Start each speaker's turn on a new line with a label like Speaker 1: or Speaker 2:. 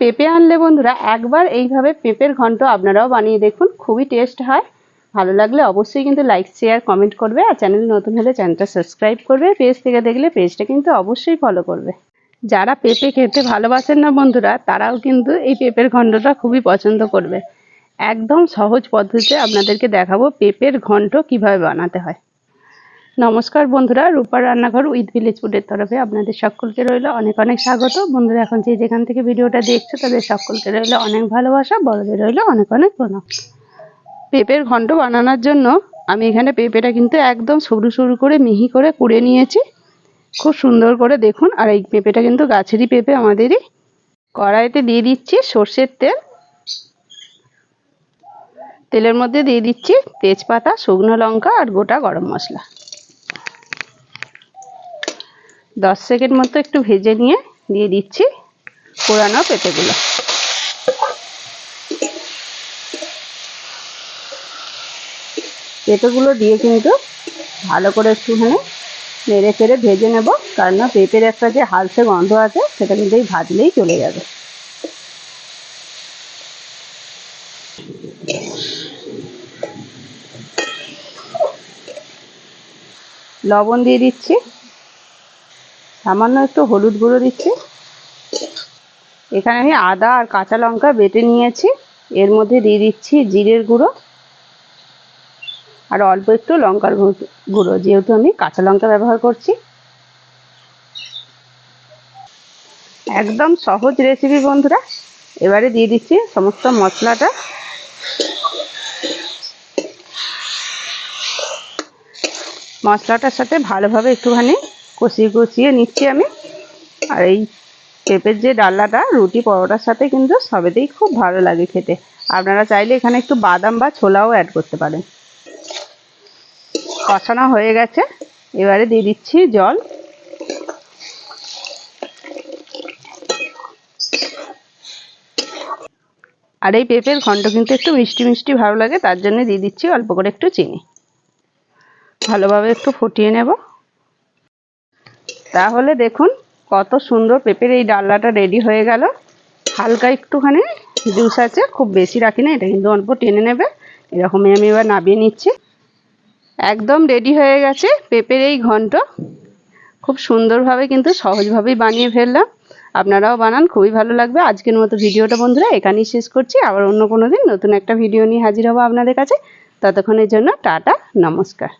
Speaker 1: পেঁপে আনলে বন্ধুরা, একবার এইভাবে পেঁপের ঘন্ট আপনারাও বানিয়ে দেখুন, খুবই টেস্ট হয়। ভালো লাগলে অবশ্যই কিন্তু লাইক শেয়ার কমেন্ট করবে আর চ্যানেল নতুন হলে চ্যানেলটা সাবস্ক্রাইব করবে। পেজ থেকে দেখলে পেজটা কিন্তু অবশ্যই ফলো করবে। যারা পেঁপে খেতে ভালোবাসেন না বন্ধুরা, তারাও কিন্তু এই পেঁপের ঘন্টটা খুবই পছন্দ করবে। একদম সহজ পদ্ধতিতে আপনাদেরকে দেখাবো পেঁপের ঘন্ট কীভাবে বানাতে হয়। নমস্কার বন্ধুরা, রূপার রান্নাঘর উইথ ভিলেজ ফুডের তরফে আপনাদের সকলকে রইল অনেক অনেক স্বাগত। বন্ধুরা, এখন যে যেখান থেকে ভিডিওটা দেখছ, তাদের সকলকে রইল অনেক ভালোবাসা, বড়দের রইল অনেক অনেক প্রণাম। পেঁপের ঘন্ট বানানোর জন্য আমি এখানে পেঁপেটা কিন্তু একদম সরু সরু করে মিহি করে কুড়ে নিয়েছি। খুব সুন্দর করে দেখুন, আর এই পেঁপেটা কিন্তু গাছেরই পেঁপে আমাদেরই। কড়াইতে দিয়ে দিচ্ছি সর্ষের তেল। তেলের মধ্যে দিয়ে দিচ্ছি তেজপাতা, শুকনো লঙ্কা আর গোটা গরম মশলা। দশ সেকেন্ড মতো একটু ভেজে নিয়ে দিয়ে দিচ্ছি পোড়ানো পেঁপেগুলো। পেঁপেগুলো দিয়ে কিন্তু ভালো করে একটুখানি নেড়ে ফেড়ে ভেজে নেব, কারণ পেঁপের একটা যে হালসে গন্ধ আছে, সেটা কিন্তু এই ভাজলেই চলে যাবে। লবণ দিয়ে দিচ্ছি। সামান্য একটু হলুদ গুঁড়ো দিচ্ছি। এখানে আমি আদা আর কাঁচা লঙ্কা বেটে নিয়েছি। এর মধ্যে দিয়ে দিচ্ছি জিরের গুঁড়ো আর অল্প একটু লঙ্কার গুঁড়ো যেহেতু আমি কাঁচা লঙ্কা ব্যবহার করছি। একদম সহজ রেসিপি বন্ধুরা। এবারে দিয়ে দিচ্ছি সমস্ত মশলাটা। মশলাটার সাথে ভালোভাবে একটুখানি কষিয়ে কষিয়ে নিচ্ছি আমি। আর এই পেঁপের যে ডাল্লাটা রুটি পরোটার সাথে কিন্তু সবেতেই খুব ভালো লাগে খেতে। আপনারা চাইলে এখানে একটু বাদাম বা ছোলাও অ্যাড করতে পারেন। কষানো হয়ে গেছে। এবারে দিয়ে দিচ্ছি জল। আর এই পেঁপের ঘন্ট কিন্তু একটু মিষ্টি মিষ্টি ভালো লাগে, তার জন্য দিয়ে দিচ্ছি অল্প করে একটু চিনি। ভালোভাবে একটু ফুটিয়ে নেব। তাহলে দেখুন কত সুন্দর পেঁপের এই ডালনাটা রেডি হয়ে গেল। হালকা একটুখানি জুস আছে, খুব বেশি রাখি না, এটা কিন্তু অল্প টেনে নেবে। এরকমই আমি এবার নামিয়ে নিচ্ছি। একদম রেডি হয়ে গেছে পেঁপের এই ঘন্ট। খুব সুন্দরভাবে কিন্তু সহজভাবেই বানিয়ে ফেললাম। আপনারাও বানান, খুবই ভালো লাগবে। আজকের মতো ভিডিওটা বন্ধুরা এখানেই শেষ করছি। আবার অন্য কোনো দিন নতুন একটা ভিডিও নিয়ে হাজির হব আপনাদের কাছে। ততক্ষণের জন্য টাটা, নমস্কার।